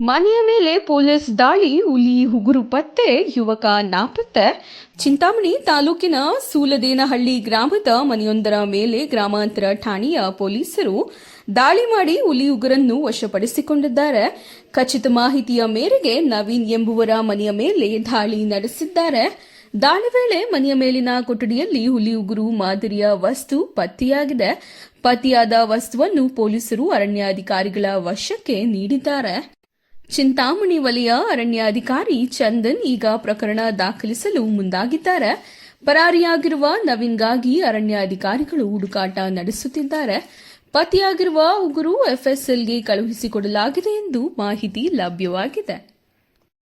ಮನೆಯ ಮೇಲೆ ಪೊಲೀಸ್ ದಾಳಿ, ಹುಲಿ, ಉಗುರು ಪತ್ತೆ, ಯುವಕ ನಾಪತ್ತೆ. ಚಿಂತಾಮಣಿ ತಾಲೂಕಿನ ಸೂಲದೇನಹಳ್ಳಿ ಗ್ರಾಮದ ಮನೆಯೊಂದರ ಮೇಲೆ ಗ್ರಾಮಾಂತರ ಠಾಣೆಯ ಪೊಲೀಸರು ದಾಳಿ ಮಾಡಿ ಹುಲಿ, ಉಗುರನ್ನು ವಶಪಡಿಸಿಕೊಂಡಿದ್ದಾರೆ. ಖಚಿತ ಮಾಹಿತಿಯ ಮೇರೆಗೆ ನವೀನ್ ಎಂಬುವರ ಮನೆಯ ಮೇಲೆ ದಾಳಿ ನಡೆಸಿದ್ದಾರೆ. ದಾಳಿ ವೇಳೆ ಮನೆಯ ಮೇಲಿನ ಕೊಠಡಿಯಲ್ಲಿ ಹುಲಿ, ಉಗುರು ಮಾದರಿಯ ವಸ್ತು ಪತ್ತೆಯಾಗಿದೆ. ಪತ್ತೆಯಾದ ವಸ್ತುವನ್ನು ಪೊಲೀಸರು ಅರಣ್ಯಾಧಿಕಾರಿಗಳ ವಶಕ್ಕೆ ನೀಡಿದ್ದಾರೆ. ಚಿಂತಾಮಣಿ ವಲಯ ಅರಣ್ಯಾಧಿಕಾರಿ ಚಂದನ್ ಈಗ ಪ್ರಕರಣ ದಾಖಲಿಸಲು ಮುಂದಾಗಿದ್ದಾರೆ. ಪರಾರಿಯಾಗಿರುವ ನವೀನ್ಗಾಗಿ ಅರಣ್ಯಾಧಿಕಾರಿಗಳು ಹುಡುಕಾಟ ನಡೆಸುತ್ತಿದ್ದಾರೆ. ಪತಿಯಾಗಿರುವ ಉಗುರು ಎಫ್ಎಸ್ಎಲ್ಗೆ ಕಳುಹಿಸಿಕೊಡಲಾಗಿದೆ ಎಂದು ಮಾಹಿತಿ ಲಭ್ಯವಾಗಿದೆ.